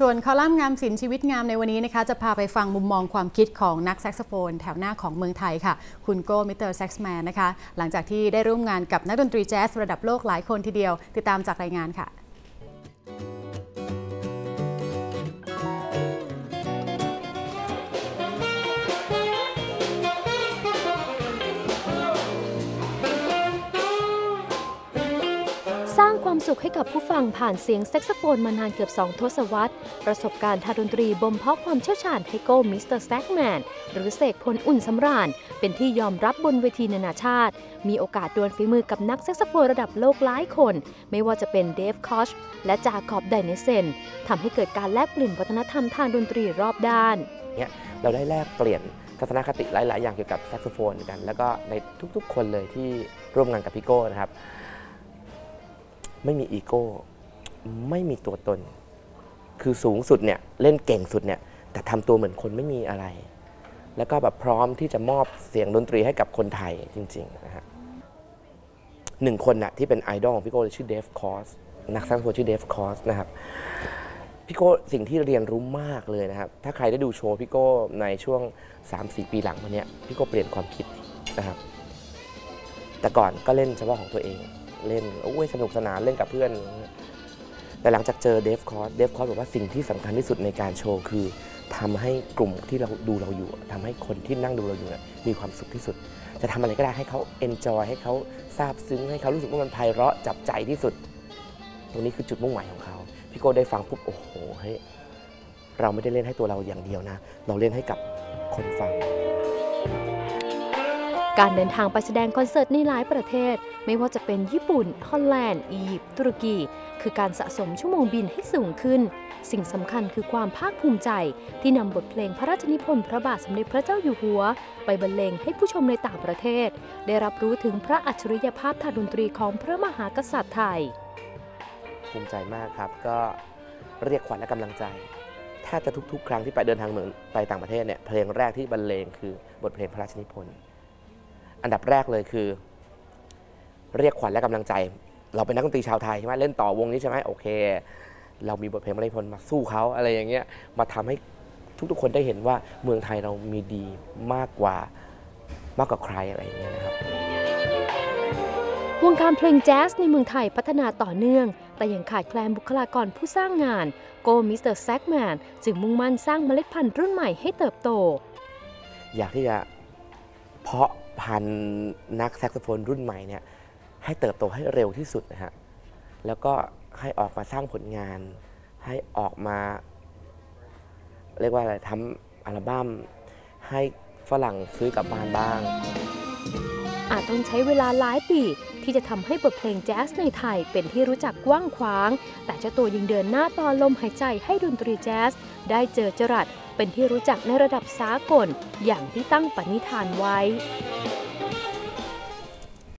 ส่วนคอลัมน์งามศิลป์ชีวิตงามในวันนี้นะคะ จะพาไปฟังมุมมองความคิดของนักแซกโซโฟน แถวหน้าของเมืองไทยค่ะ คุณโก้มิสเตอร์แซกซ์แมนนะคะ หลังจากที่ได้ร่วมงานกับนักดนตรีแจ๊สระดับโลกหลายคนทีเดียว ติดตามจากรายงานค่ะ สร้างความสุขให้กับผู้ฟังผ่านเสียงแซกโซโฟนมานานเกือบ 2 ทศวรรษ ประสบการณ์ทางดนตรีบ่มเพาะความเชี่ยวชาญให้โก้มิสเตอร์แซกแมนหรือเสกพลอุ่นสำราญ เป็นที่ยอมรับบนเวทีนานาชาติ มีโอกาสดวลฝีมือกับนักแซกโซโฟนระดับโลกหลายคน ไม่ว่าจะเป็นเดฟคอชและจาคอบไดเนเซนทำให้เกิดการแลกเปลี่ยนวัฒนธรรมทางดนตรีรอบด้านเนี่ยเราได้แลกเปลี่ยนทัศนคติหลาย ๆ อย่างเกี่ยวกับแซกโซโฟนกัน แล้วก็ในทุก ๆ คนเลยที่ร่วมงานกับพี่โก้นะครับ ไม่มีอีโก้ไม่มีตัวตน คือสูงสุดเนี่ยเล่นเก่งสุดเนี่ยแต่ทำตัวเหมือนคนไม่มีอะไร แล้วก็แบบพร้อมที่จะมอบเสียงดนตรีให้กับคนไทยจริงๆนะฮะหนึ่งคนน่ะที่เป็นไอดอลของพี่โก้ชื่อเดฟคอสนักแซกโซชื่อเดฟคอสนะครับพี่โก้สิ่งที่เรียนรู้มากเลยนะครับ ถ้าใครได้ดูโชว์พี่โก้ในช่วง 3-4 ปีหลังมาเนี้ยพี่โก้เปลี่ยนความคิดนะครับ แต่ก่อนก็เล่นเฉพาะของตัวเอง เล่นโอ้ยสนุกสนานเล่นกับเพื่อน แต่หลังจากเจอเดฟคอร์สเดฟคอร์สบอกว่าสิ่งที่สำคัญที่สุดในการโชว์คือทำให้กลุ่มที่เราดูเราอยู่ทำให้คนที่นั่งดูเราอยู่เนี่ยมีความสุขที่สุด จะทำอะไรก็ได้ให้เขาเอนจอยให้เขาซาบซึ้งให้เขารู้สึกว่ามันไพเราะจับใจที่สุด ตรงนี้คือจุดมุ่งหมายของเขาพี่โก้ได้ฟังปุ๊บโอ้โหเฮ้ยเราไม่ได้เล่นให้ตัวเราอย่างเดียวนะ เราเล่นให้กับคนฟัง การเดินทางไปแสดงคอนเสิร์ตในหลายประเทศ ไม่ว่าจะเป็นญี่ปุ่น ฮอลแลนด์ อียิปต์ ตุรกี คือการสะสมชั่วโมงบินให้สูงขึ้น สิ่งสำคัญคือความภาคภูมิใจ ที่นำบทเพลงพระราชนิพนธ์พระบาทสมเด็จพระเจ้าอยู่หัว ไปบรรเลงให้ผู้ชมในต่างประเทศ ได้รับรู้ถึงพระอัจฉริยภาพทางดนตรีของพระมหากษัตริย์ไทย ภูมิใจมากครับ ก็เรียกขวัญและกำลังใจแทบจะทุกๆ ครั้งที่ไปเดินทางเหมือนไปต่างประเทศเนี่ยเพลงแรกที่บรรเลงคือบทเพลงพระราชนิพนธ์ อันดับแรกเลยคือ เรียกขวัญและกำลังใจ เราเป็นนักดนตรีชาวไทยใช่ไหมเล่นต่อวงนี้ใช่ไหมโอเค เรามีบทเพลงพระราชนิพนธ์มาสู้เขาอะไรอย่างเงี้ยมาทำให้ทุกๆคนได้เห็นว่าเมืองไทยเรามีดีมากกว่ามากกว่าใครอะไรอย่างเงี้ยนะครับวงการเพลงแจ๊สในเมืองไทยพัฒนาต่อเนื่อง แต่ยังขาดแคลนบุคลากรผู้สร้างงาน โกมิสเตอร์แซกแมนจึงมุ่งมั่นสร้างเมล็ดพันธุ์รุ่นใหม่ให้เติบโต อยากที่จะเพาะ พันนักแซกโซโฟนรุ่นใหม่เนี่ยให้เติบโตให้เร็วที่สุดนะฮะ แล้วก็ให้ออกมาสร้างผลงาน ให้ออกมา เรียกว่าอะไรทำอัลบั้ม ให้ฝรั่งซื้อกลับบ้านบ้าง อาจต้องใช้เวลาหลายปีที่จะทำให้บทเพลงแจ๊สในไทยเป็นที่รู้จักกว้างขวาง แต่เจ้าตัวยังเดินหน้าต่อลมหายใจให้ดนตรีแจ๊ส ได้เจอจรัสเป็นที่รู้จักในระดับสากลอย่างที่ตั้งปณิธานไว้